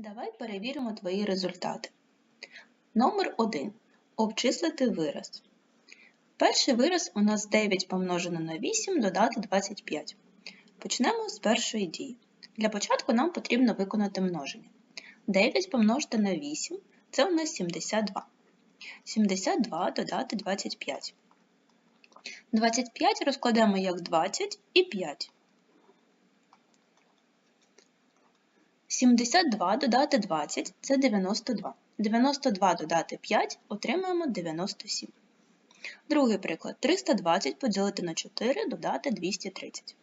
Давай перевіримо твої результати. Номер 1. Обчислити вираз. Перший вираз у нас 9 помножено на 8 додати 25. Почнемо з першої дії. Для початку нам потрібно виконати множення. 9 помножити на 8 це у нас 72. 72 додати 25. 25 розкладемо як 20 і 5. 72 додати 20 це 92. 92 додати 5 отримаємо 97. Другий приклад. 320 поділити на 4 додати 230.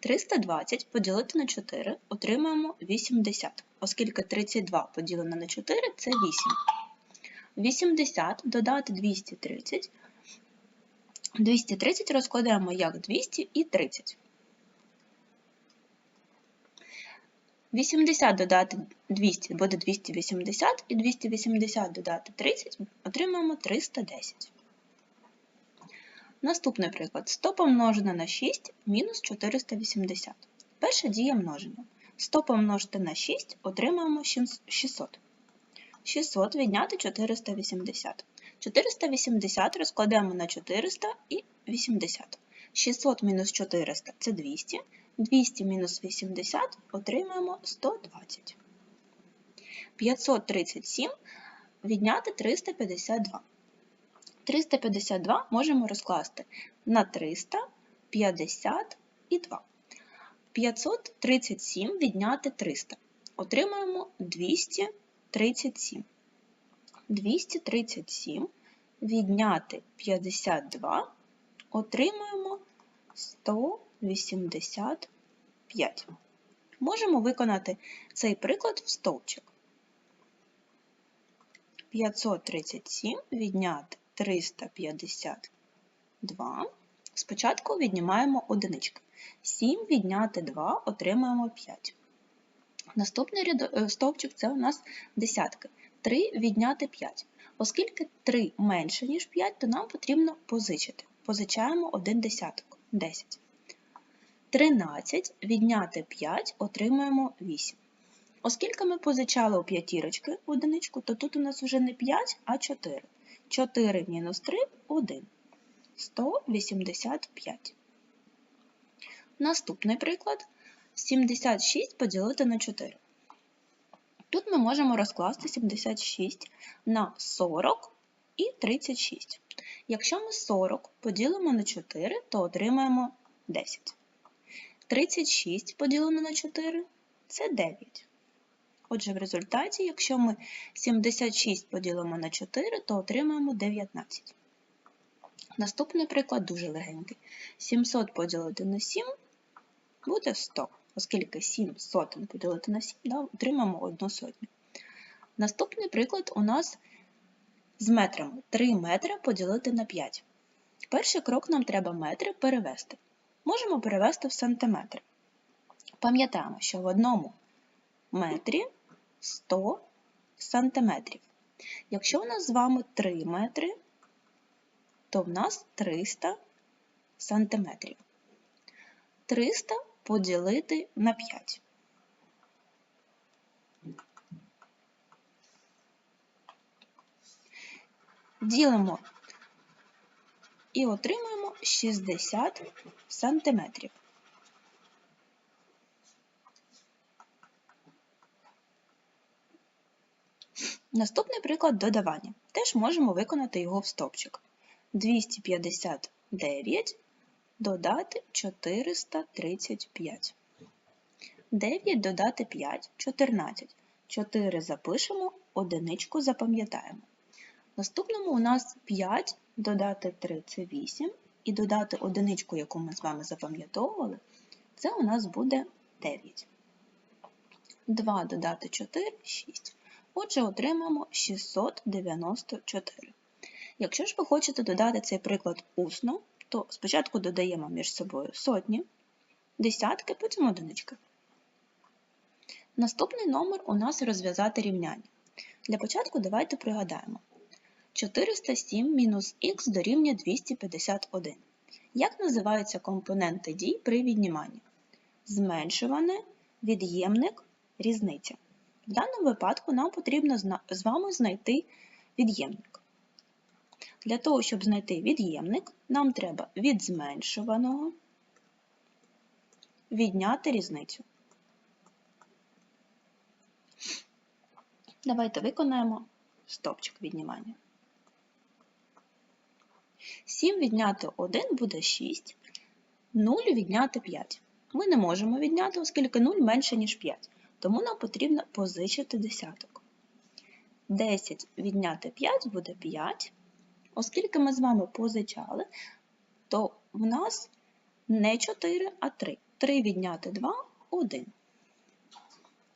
320 поділити на 4 отримаємо 80, оскільки 32 поділено на 4 це 8. 80 додати 230. 230 розкладаємо як 200 і 30. 80 додати 200 буде 280, і 280 додати 30 отримаємо 310. Наступний приклад. 100 помножено на 6 мінус 480. Перша дія множення. 100 помножити на 6 отримаємо 600. 600 відняти 480. 480 розкладаємо на 400 і 80. 600 мінус 400 це 200. 200 мінус 80 отримаємо 120. 537 відняти 352. 352 можемо розкласти на 350 і 2. 537 відняти 300. Отримаємо 237. 237 відняти 52 отримаємо 185. Можемо виконати цей приклад в стовпчик. 537 відняти 352. Спочатку віднімаємо одинички. 7 відняти 2 отримаємо 5. Наступний ряд- стовпчик це у нас десятки. 3 відняти 5. Оскільки 3 менше, ніж 5, то нам потрібно позичити. Позичаємо 1 десяток 10. 13 відняти 5 отримаємо 8. Оскільки ми позичали у п'ятірочки одиничку, то тут у нас вже не 5, а 4. 4 мінус 3 – 1. 185. Наступний приклад 76 поділити на 4. Тут ми можемо розкласти 76 на 40 і 36. Якщо ми 40 поділимо на 4, то отримаємо 10. 36 поділено на 4 це 9. Отже, в результаті, якщо ми 76 поділимо на 4, то отримаємо 19. Наступний приклад дуже легенький. 700 поділити на 7 буде 100, оскільки 7 сотень поділити на 7, да, отримаємо 1 сотню. Наступний приклад у нас з метрами. 3 метри поділити на 5. Перший крок нам треба метри перевести. Можемо перевести в сантиметри. Пам'ятаємо, що в одному метрі 100 сантиметрів. Якщо у нас з вами 3 метри, то в нас 300 сантиметрів. 300 поділити на 5. Ділимо і отримуємо 60 сантиметрів. Наступний приклад додавання. Теж можемо виконати його в стопчик. 259 додати 435. 9 додати 5 14. 4 запишемо, одиничку запам'ятаємо. Наступному у нас 5 додати 3 це 8, і додати одиничку, яку ми з вами запам'ятовували, це у нас буде 9. 2 додати 4 6. Отже, отримаємо 694. Якщо ж ви хочете додати цей приклад усно, то спочатку додаємо між собою сотні, десятки, потім одинички. Наступний номер у нас розв'язати рівняння. Для початку давайте пригадаємо. 407 мінус х дорівнює 251. Як називаються компоненти дій при відніманні? Зменшуване, від'ємник, різниця. В даному випадку нам потрібно з вами знайти від'ємник. Для того, щоб знайти від'ємник, нам треба від зменшуваного відняти різницю. Давайте виконаємо стопчик віднімання. 7 відняти 1 буде 6, 0 відняти 5. Ми не можемо відняти, оскільки 0 менше, ніж 5, тому нам потрібно позичити десяток. 10 відняти 5 буде 5. Оскільки ми з вами позичали, то в нас не 4, а 3. 3 відняти 2 1.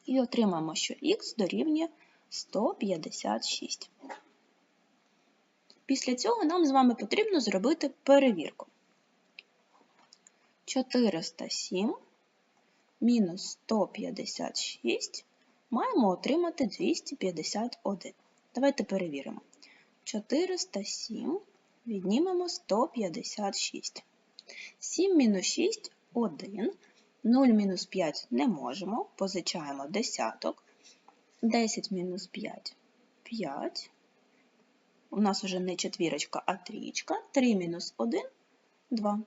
І отримаємо, що х дорівнює 156. Після цього нам з вами потрібно зробити перевірку. 407 мінус 156 маємо отримати 251. Давайте перевіримо. 407 віднімемо 156. 7 мінус 6 – 1. 0 мінус 5 не можемо, позичаємо десяток. 10 мінус 5 – 5. У нас вже не четвірочка, а трієчка. 3 мінус 1 – 2.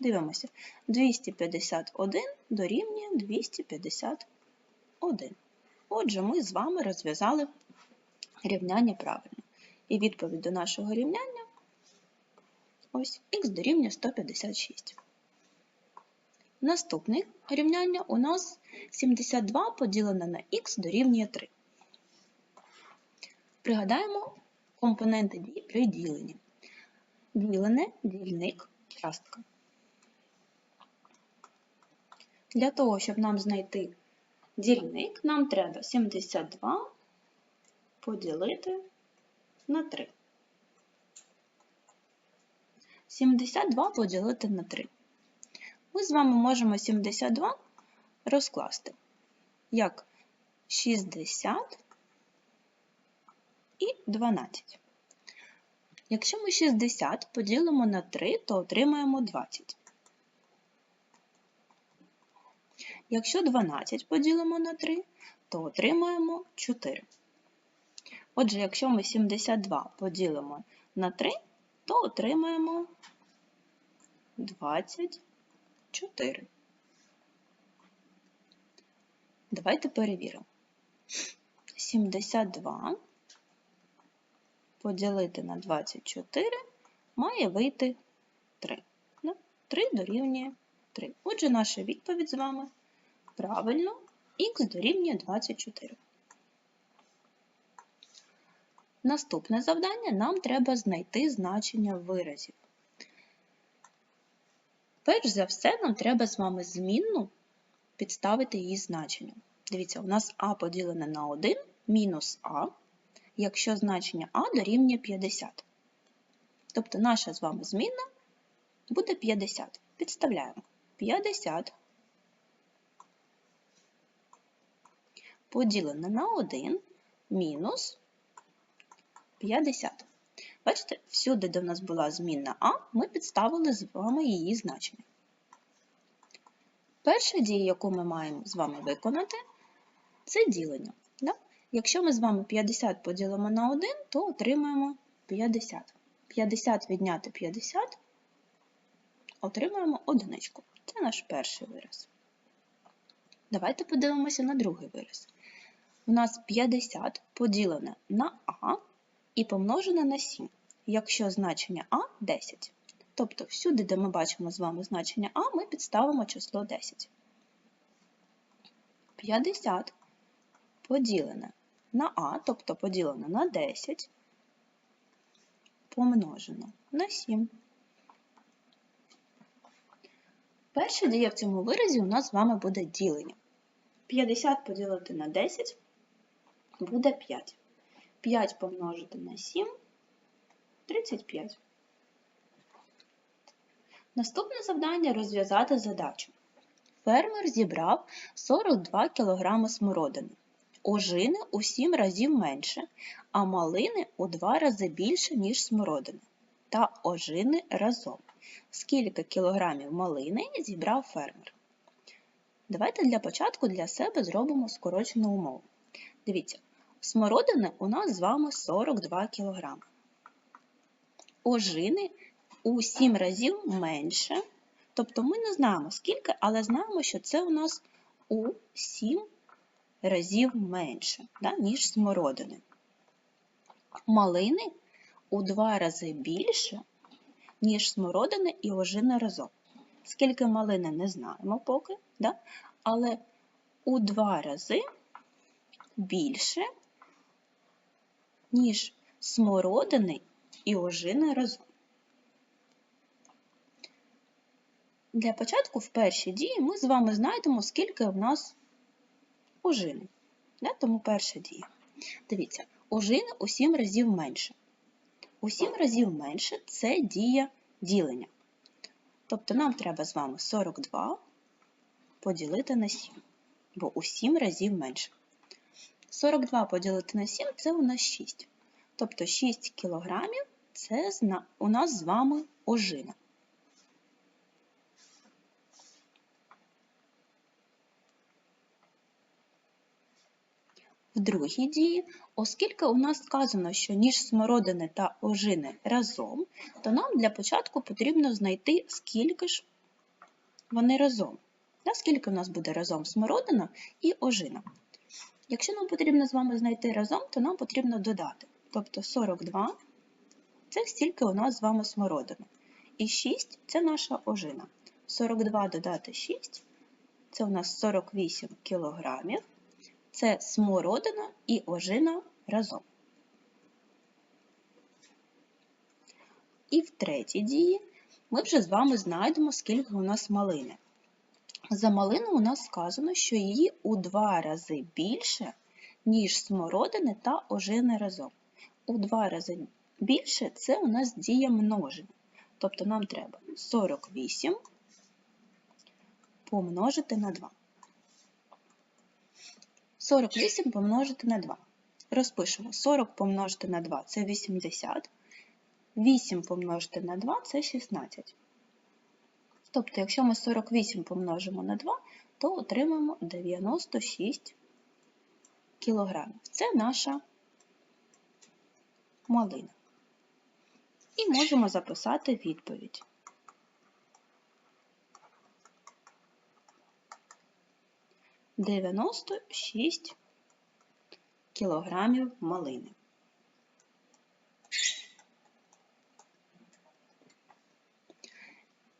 Дивимося. 251 дорівнює 251. Отже, ми з вами розв'язали рівняння правильно. І відповідь до нашого рівняння ось х дорівнює 156. Наступне рівняння у нас 72 поділене на х дорівнює 3. Пригадаємо компоненти дій при діленні. Ділене, дільник, частка. Для того, щоб нам знайти дільник, нам треба 72 поділити на 3. 72 поділити на 3. Ми з вами можемо 72 розкласти як 60 і 12. Якщо ми 60 поділимо на 3, то отримаємо 20. Якщо 12 поділимо на 3, то отримаємо 4. Отже, якщо ми 72 поділимо на 3, то отримаємо 24. Давайте перевіримо. 72 поділити на 24 має вийти 3. 3 дорівнює 3. Отже, наша відповідь з вами правильно, х дорівнює 24. Наступне завдання нам треба знайти значення виразів. Перш за все, нам треба з вами змінну підставити її значення. Дивіться, у нас а поділене на 1 мінус а, якщо значення а дорівнює 50. Тобто наша з вами змінна буде 50. Підставляємо 50 поділене на 1 мінус 50. Бачите, всюди, де в нас була змінна А, ми підставили з вами її значення. Перша дія, яку ми маємо з вами виконати, це ділення. Да? Якщо ми з вами 50 поділимо на 1, то отримаємо 50. 50 відняти 50, отримаємо одиничку. Це наш перший вираз. Давайте подивимося на другий вираз. У нас 50 поділене на А і помножене на 7, якщо значення А 10. Тобто всюди, де ми бачимо з вами значення А, ми підставимо число 10. 50 поділене на А, тобто поділене на 10, помножено на 7. Перша дія в цьому виразі у нас з вами буде ділення. 50 поділити на 10 буде 5. 5 помножити на 7 35. Наступне завдання розв'язати задачу. Фермер зібрав 42 кг смородини. Ожини у 7 разів менше, а малини у 2 рази більше, ніж смородини. Та ожини разом. Скільки кілограмів малини зібрав фермер? Давайте для початку для себе зробимо скорочену умову. Дивіться, смородини у нас з вами 42 кг. Ожини у 7 разів менше. Тобто ми не знаємо скільки, але знаємо, що це у нас у 7 разів менше, да, ніж смородини. Малини у 2 рази більше, ніж смородини і ожини разом. Скільки малини не знаємо поки, да? але у 2 рази більше, ніж смородини і ожини разом. Для початку в першій дії ми з вами знайдемо, скільки в нас ожини. Тому перша дія. Дивіться, ожини у 7 разів менше. У 7 разів менше це дія ділення. Тобто нам треба з вами 42 поділити на 7, бо у 7 разів менше. 42 поділити на 7 це у нас 6. Тобто 6 кілограмів це у нас з вами ожина. В другій дії, оскільки у нас сказано, що ніж смородини та ожини разом, то нам для початку потрібно знайти, скільки ж вони разом. Да, скільки у нас буде разом смородина і ожина. Якщо нам потрібно з вами знайти разом, то нам потрібно додати. Тобто 42 це стільки у нас з вами смородина. І 6 це наша ожина. 42 додати 6 це у нас 48 кілограмів це смородина і ожина разом. І в третій дії ми вже з вами знайдемо, скільки у нас малини. За малину у нас сказано, що її у два рази більше, ніж смородини та ожини разом. У два рази більше це у нас дія множення. Тобто нам треба 48 помножити на 2. 48 помножити на 2. Розпишемо 40 помножити на 2 це 80. 8 помножити на 2 це 16. Тобто, якщо ми 48 помножимо на 2, то отримаємо 96 кілограмів. Це наша малина. І можемо записати відповідь. Дев'яносто шість кілограмів малини.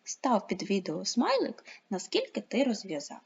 Став під відео смайлик, наскільки ти розв'язав.